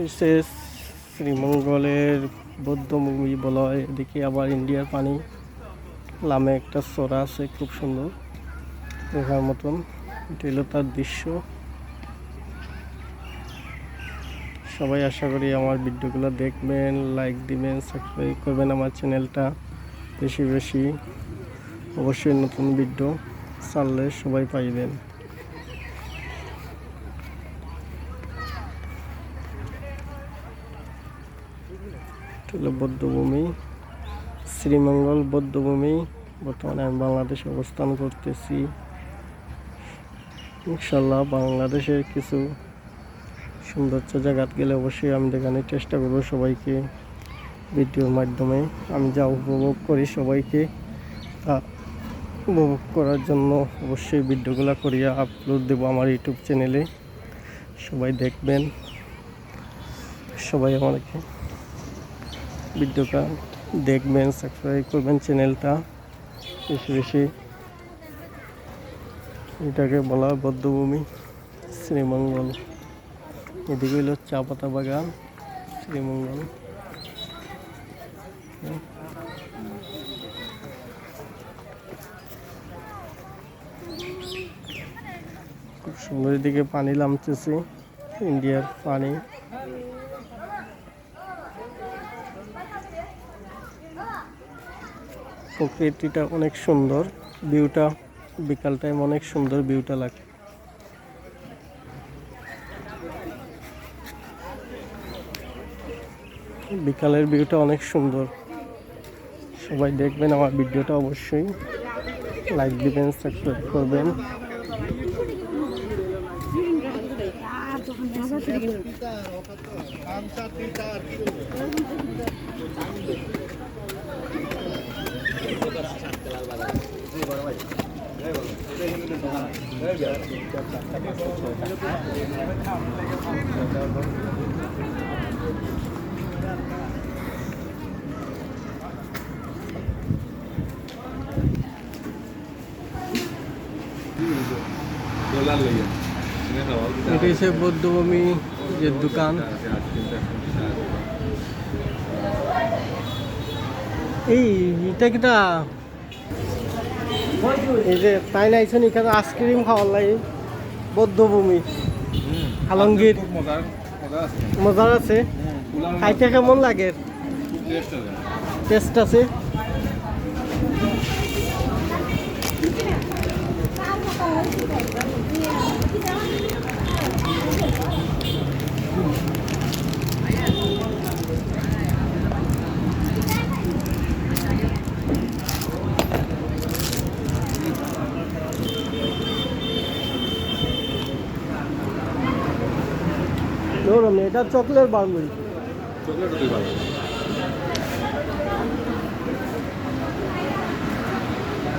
এসে শ্রীমঙ্গলের বৌদ্ধভূমি বলা হয়। এদিকে আবার ইন্ডিয়ার পানি লামে একটা চড়া আছে, খুব সুন্দর। দেখার মতন। এটা তার দৃশ্য। সবাই আশা করি আমার ভিডিওগুলো দেখবেন লাইক দিবেন সাবস্ক্রাইব করবেন আমার চ্যানেলটা বেশি বেশি। অবশ্যই নতুন ভিডিও ছাড়লে সবাই পাইবেন। হলো বৌদ্ধভূমি, শ্রীমঙ্গল বৌদ্ধভূমি। বর্তমানে আমি বাংলাদেশে অবস্থান করতেছি। ইনশাল্লাহ বাংলাদেশের কিছু সৌন্দর্য জায়গাত গেলে অবশ্যই আমি দেখানোর চেষ্টা করব সবাইকে ভিডিওর মাধ্যমে। আমি যা উপভোগ করি সবাইকে তা উপভোগ করার জন্য অবশ্যই ভিডিওগুলো করিয়া আপলোড দেবো আমার ইউটিউব চ্যানেলে। সবাই দেখবেন, সবাই আমাকে ভিডিওটা দেখবেন সাবস্ক্রাইব করবেন চ্যানেলটা বেশি বেশি এটাকে বলা বদ্ধভূমি, শ্রীমঙ্গল। এদিকে হলো চা পাতা বাগান, শ্রীমঙ্গল। খুব সুন্দর এদিকে পানি নামতেছে, ইন্ডিয়ার পানি। প্রকৃতিটা অনেক সুন্দর ভিউটা বিকাল টাইম অনেক সুন্দর ভিউটা লাগে বিকালের ভিউটা অনেক সুন্দর। সবাই দেখবেন আমার ভিডিওটা অবশ্যই। লাইক দিবেন সাবস্ক্রাইব করবেন। ডলার লইয়া এটা হচ্ছে বৌদ্ধভূমি যে দোকান। এই এটা কিটা এই যে তাই নাইছেন এখানে আইসক্রিম খাওয়ার লাগে। বৌদ্ধভূমি। হালঙ্গির মজার আছে। খাইতে কেমন লাগে? টেস্ট আছে। ধরুন এটা চকলেট বার্মুড়ি চকলেট